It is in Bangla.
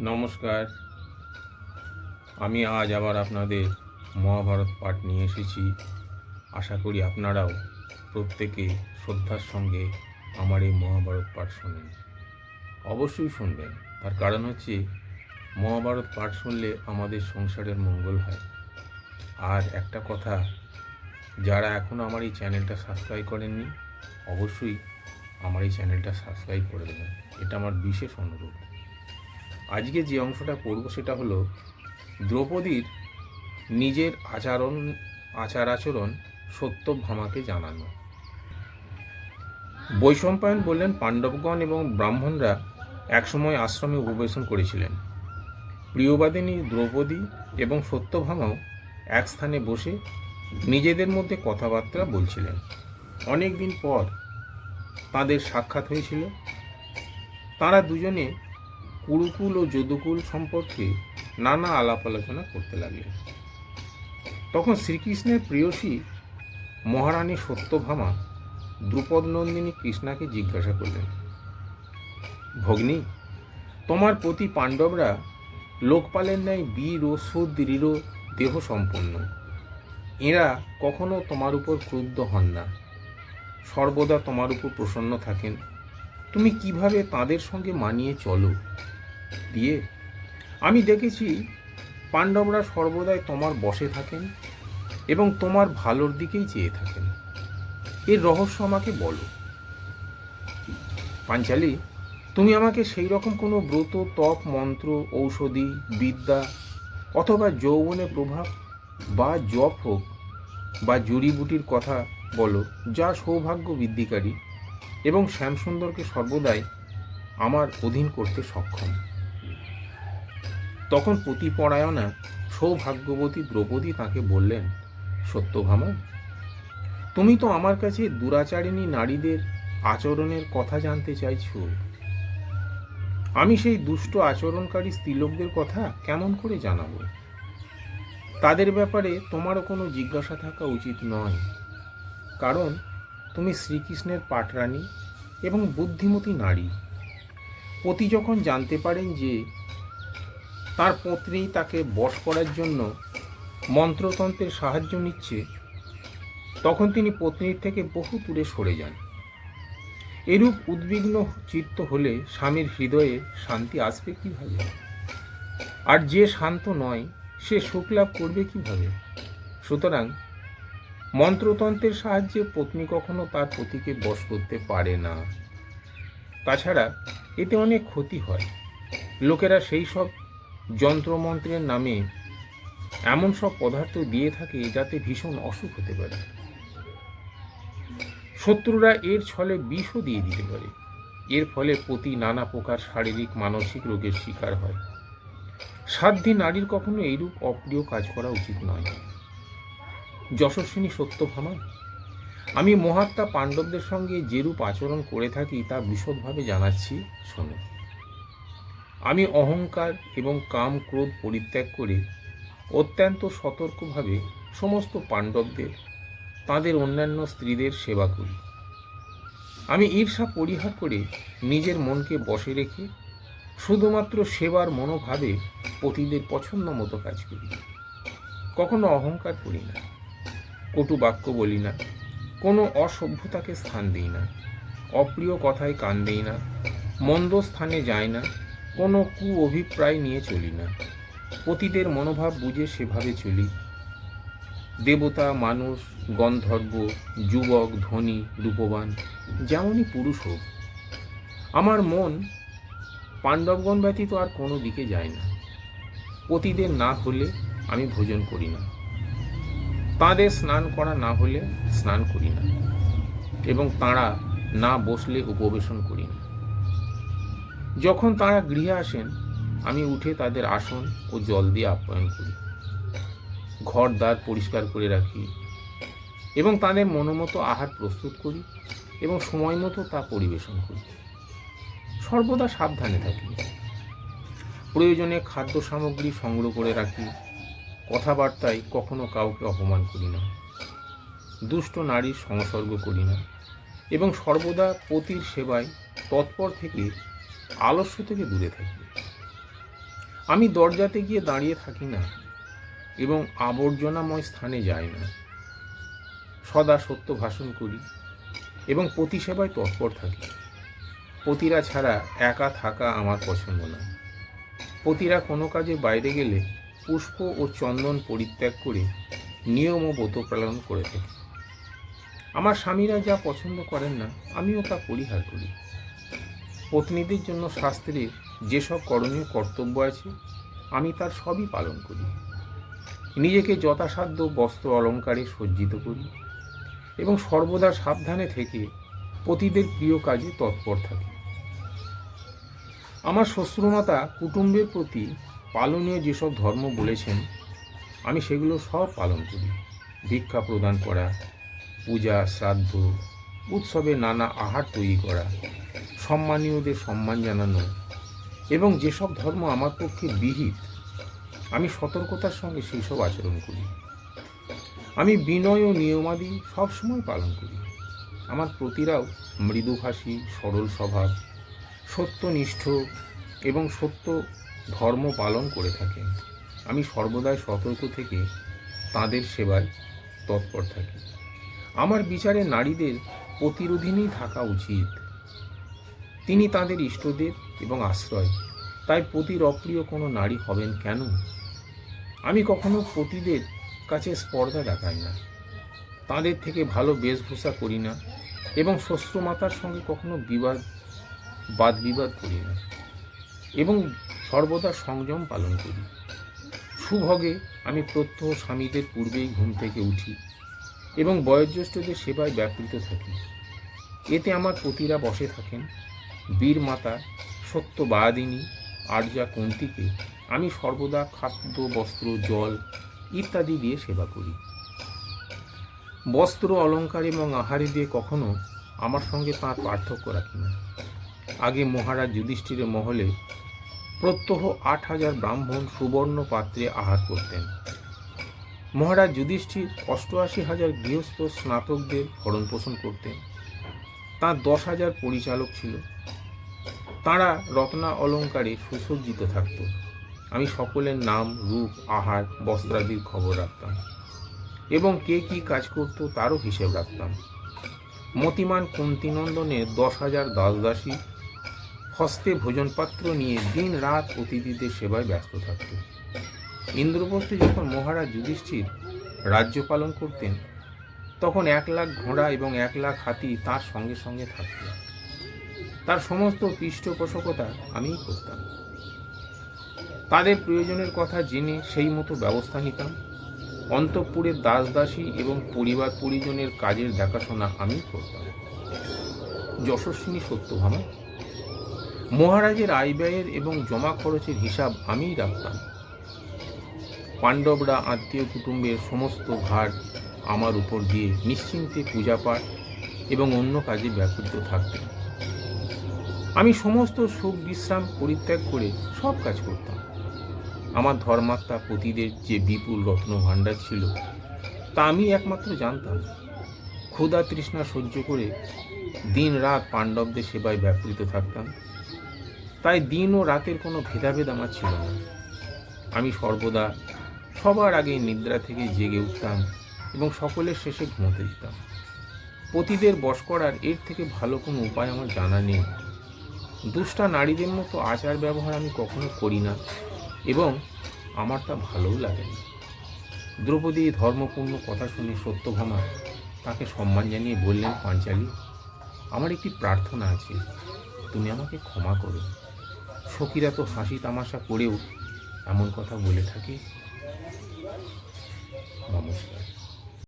নমস্কার। আমি আজ আবার আপনাদের মহাভারত পাঠ নিয়ে এসেছি। আশা করি আপনারাও প্রত্যেকে শ্রদ্ধার সঙ্গে আমার এই মহাভারত পাঠ শোনেন। অবশ্যই শুনবেন। তার কারণ হচ্ছে, মহাভারত পাঠ শুনলে আমাদের সংসারের মঙ্গল হয়। আর একটা কথা, যারা এখনও আমার এই চ্যানেলটা সাবস্ক্রাইব করেননি, অবশ্যই আমার এই চ্যানেলটা সাবস্ক্রাইব করে দেবেন। এটা আমার বিশেষ অনুরোধ। আজকে যে অংশটা পড়ব সেটা হলো দ্রৌপদীর নিজের আচরণ আচার আচরণ সত্যভামাকে জানানো। বৈশম্পায়ন বললেন পাণ্ডবগণ এবং ব্রাহ্মণরা একসময় আশ্রমে উপবেশন করেছিলেন। প্রিয়বাদিনী দ্রৌপদী এবং সত্যভামাও এক স্থানে বসে নিজেদের মধ্যে কথাবার্তা বলছিলেন। অনেক দিন পর তাদের সাক্ষাৎ হয়েছিল। তারা দুজনে কুরুকুল ও যদুকুল সম্পর্কে নানা আলাপ আলোচনা করতে লাগলেন। তখন শ্রীকৃষ্ণের প্রিয়সী মহারানী সত্যভামা দ্রুপদ নন্দিনী কৃষ্ণাকে জিজ্ঞাসা করলেন, ভগ্নী, তোমার প্রতি পাণ্ডবরা লোকপালের ন্যায় বীর ও সুদৃঢ় দেহ সম্পন্ন। এরা কখনো তোমার উপর ক্রুদ্ধ হন না। সর্বদা তোমার উপর প্রসন্ন থাকেন। তুমি কীভাবে তাদের সঙ্গে মানিয়ে চলো? দিয়ে। আমি দেখেছি পাণ্ডবরা সর্বদাই তোমার বসে থাকেন এবং তোমার ভালোর দিকেই চেয়ে থাকেন। এর রহস্য আমাকে বলো। পাঞ্চালি, তুমি আমাকে সেই রকম কোনো ব্রত, তপ, মন্ত্র, ঔষধি, বিদ্যা অথবা যৌবনের প্রভাব বা জপ হোক বা জড়িবুটির কথা বলো, যা সৌভাগ্য বৃদ্ধিকারী এবং শ্যামসুন্দরকে সর্বদাই আমার অধীন করতে সক্ষম। তখন পতিপরায়ণা সৌভাগ্যবতী দ্রৌপদী তাকে বললেন, সত্যভামা, তুমি তো আমার কাছে দুরাচারিণী নারীদের আচরণের কথা জানতে চাইছো। আমি সেই দুষ্ট আচরণকারী স্ত্রীলোকদের কথা কেমন করে জানাব? তাদের ব্যাপারে তোমারও কোনো জিজ্ঞাসা থাকা উচিত নয়। কারণ তুমি শ্রীকৃষ্ণের পাটরানী এবং বুদ্ধিমতী নারী। পতি যখন জানতে পারেন যে তার পত্নী তাকে বশ করার জন্য মন্ত্রতন্ত্রের সাহায্য নিচ্ছে, তখন তিনি পত্নীর থেকে বহু দূরে সরে যান। এরূপ উদ্বিগ্ন চিত্ত হলে স্বামীর হৃদয়ে শান্তি আসবে কীভাবে? আর যে শান্ত নয়, সে সুখ লাভ করবে কীভাবে? সুতরাং মন্ত্রতন্ত্রের সাহায্যে পত্নী কখনো তার পতিকে বশ করতে পারে না। তাছাড়া এতে অনেক ক্ষতি হয়। লোকেরা সেই সব যন্ত্রমন্ত্রের নামে এমন সব পদার্থ দিয়ে থাকে যাতে ভীষণ অসুখ হতে পারে। শত্রুরা এর ছলে বিষও দিয়ে দিতে পারে। এর ফলে প্রতি নানা প্রকার শারীরিক, মানসিক রোগের শিকার হয়। সাধ্যী নারীর কখনো এইরূপ অপ্রিয় কাজ করা উচিত নয়। যশস্বিনী সত্যভামা আমি মহাত্মা পাণ্ডবদের সঙ্গে যেরূপ আচরণ করে থাকি তা বিশদভাবে জানাচ্ছি, শোনো। আমি অহংকার এবং কাম ক্রোধ পরিত্যাগ করে অত্যন্ত সতর্কভাবে সমস্ত পাণ্ডবদের, তাদের অন্যান্য স্ত্রীদের সেবা করি। আমি ঈর্ষা পরিহার করে নিজের মনকে বসে রেখে শুধুমাত্র সেবার মনোভাবে পতিদের পছন্দ মতো কাজ করি। কখনো অহংকার করি না, কটু বাক্য বলি না, কোনো অসভ্যতাকে স্থান দিই না, অপ্রিয় কথায় কান দিই না, মন্দ স্থানে যাই না কোনো কু অভিপ্রায় নিয়ে চলি না। পতিদের মনোভাব বুঝে সেভাবে চলি। দেবতা, মানুষ, গন্ধর্ব, যুবক, ধনী, রূপবান, যেমনই পুরুষ হোক, আমার মন পাণ্ডবগণ ব্যতীত আর কোনো দিকে যায় না। পতিদের না হলে আমি ভোজন করি না। তাঁদের স্নান করা না হলে স্নান করি না। এবং তাঁরা না বসলে উপবেশন করি না। যখন তাঁরা গৃহে আসেন, আমি উঠে তাদের আসন ও জল দিয়ে আপ্যায়ন করি। ঘর দ্বার পরিষ্কার করে রাখি এবং তাদের মনোমতো আহার প্রস্তুত করি এবং সময় মতো তা পরিবেশন করি। সর্বদা সাবধানে থাকি। প্রয়োজনে খাদ্য সামগ্রী সংগ্রহ করে রাখি। কথাবার্তায় কখনো কাউকে অপমান করি না। দুষ্ট নারীর সংসর্গ করি না। এবং সর্বদা পতির সেবায় তৎপর থেকে আলস্য থেকে দূরে থাকি। আমি দরজাতে গিয়ে দাঁড়িয়ে থাকি না এবং আবর্জনাময় স্থানে যাই না। সদা সত্য ভাষণ করি এবং পতি সেবায় তৎপর থাকি। পতিরা ছাড়া একা থাকা আমার পছন্দ না। পতিরা কোনো কাজে বাইরে গেলে পুষ্প ও চন্দন পরিত্যাগ করে নিয়ম ও ব্রত পালন করে থাকি। আমার স্বামীরা যা পছন্দ করেন না, আমিও তা পরিহার করি। পত্নীদের জন্য শাস্ত্রে যেসব করণীয় কর্তব্য আছে, আমি তার সবই পালন করি। নিজেকে যথাসাধ্য বস্ত্র অলঙ্কারে সজ্জিত করি এবং সর্বদা সাবধানে থেকে পতিদের প্রিয় কাজে তৎপর থাকি। আমার শ্বশুরমাতা কুটুম্বের প্রতি পালনীয় যেসব ধর্ম বলেছেন, আমি সেগুলো সব পালন করি। ভিক্ষা প্রদান করা, পূজা, শ্রাদ্ধ, উৎসবে নানা আহার তৈরি করা সম্মানীয়দের সম্মান জানানো এবং যেসব ধর্ম আমার পক্ষে বিহিত, আমি সতর্কতার সঙ্গে সেই সব আচরণ করি। আমি বিনয় ও নিয়মাদি সবসময় পালন করি। আমার প্রতিরাও মৃদুভাষী, সরল স্বভাব, সত্যনিষ্ঠ এবং সত্য ধর্ম পালন করে থাকেন। আমি সর্বদাই সতর্ক থেকে তাদের সেবায় তৎপর থাকি। আমার বিচারে নারীদের প্রতিরোধিনই থাকা উচিত। তিনি তাদের ইষ্টদেব এবং আশ্রয়। তাই পতির অপ্রিয় কোনো নারী হবেন কেন? আমি কখনো পতিদের কাছে স্পর্ধা দেখাই না। তাদের থেকে ভালো বেশভূষা করি না এবং শ্বশ্রু মাতার সঙ্গে কখনো বিবাদ বাদ বিবাদ করি না এবং সর্বদা সংযম পালন করি। সুভগে আমি প্রত্যহ স্বামীদের পূর্বেই ঘুম থেকে উঠি এবং বয়োজ্যেষ্ঠদের সেবায় ব্যাপৃত থাকি। এতে আমার পতিরা বসে থাকেন বীর মাতা সত্যবাদিনী আর্যা কুন্তিকে আমি সর্বদা খাদ্য, বস্ত্র, জল ইত্যাদি দিয়ে সেবা করি। বস্ত্র অলঙ্কার এবং আহারে দিয়ে কখনো আমার সঙ্গে তাঁর পার্থক্য রাখি না। আগে মহারাজ যুধিষ্ঠিরের মহলে প্রত্যহ আট হাজার ব্রাহ্মণ সুবর্ণ পাত্রে আহার করতেন। মহারাজ যুধিষ্ঠির অষ্টআশি হাজার গৃহস্থ স্নাতকদের ভরণ পোষণ করতেন। তাঁর দশ হাজার পরিচালক ছিল। তাঁরা রত্না অলঙ্কারে সুসজ্জিত থাকত। আমি সকলের নাম, রূপ, আহার, বস্ত্রাদির খবর রাখতাম। এবং কে কি কাজ করত তারও হিসেব রাখতাম। মতিমান কুন্তিনন্দনের দশ হাজার দাসদাসী, হস্তে ভোজনপাত্র নিয়ে দিন রাত অতিথিদের সেবায় ব্যস্ত থাকত। ইন্দ্রপ্রস্থে যখন মহারাজ যুধিষ্ঠির রাজ্য পালন করতেন, তখন এক লাখ ঘোড়া এবং এক লাখ হাতি তার সঙ্গে সঙ্গে থাকত। তার সমস্ত পৃষ্ঠপোষকতা আমিই করতাম। তাদের প্রয়োজনের কথা জেনে সেই মতো ব্যবস্থা নিতাম। অন্তঃপুরের দাস দাসী এবং পরিবার পরিজনের কাজের দেখাশোনা আমি করতাম। যশস্বিনী সত্যভামা। মহারাজের আয় ব্যয়ের এবং জমা খরচের হিসাব আমিই রাখতাম। পাণ্ডবরা আত্মীয় কুটুম্বের সমস্ত ভার আমার উপর দিয়ে নিশ্চিন্তে পূজাপাঠ এবং অন্য কাজে ব্যাপৃত থাকতেন। আমি সমস্ত সুখ বিশ্রাম পরিত্যাগ করে সব কাজ করতাম। আমার ধর্মাত্মা পতিদের যে বিপুল রত্ন ভাণ্ডার ছিল, তা আমি একমাত্র জানতাম। ক্ষুধা তৃষ্ণা সহ্য করে দিন রাত পাণ্ডবদের সেবায় ব্যাপৃত থাকতাম। তাই দিন ও রাতের কোনো ভেদাভেদ আমার ছিল না। আমি সর্বদা সবার আগে নিদ্রা থেকে জেগে উঠতাম এবং সকলের শেষে ঘুমোতে যেতাম। পতিদের বশ করার এর থেকে ভালো কোনো উপায় আমার জানা নেই। দুষ্টা নারীদের মতো আচার ব্যবহার আমি কখনো করি না, এবং আমার তা ভালোও লাগে না। দ্রৌপদী ধর্মপূর্ণ কথা শুনে সত্যভামা তাকে সম্মান জানিয়ে বললেন, পাঞ্চালী, আমার একটি প্রার্থনা আছে, তুমি আমাকে ক্ষমা করো। সখীরা তো হাসি তামাশা করেও এমন কথা বলে থাকে। নমস্কার।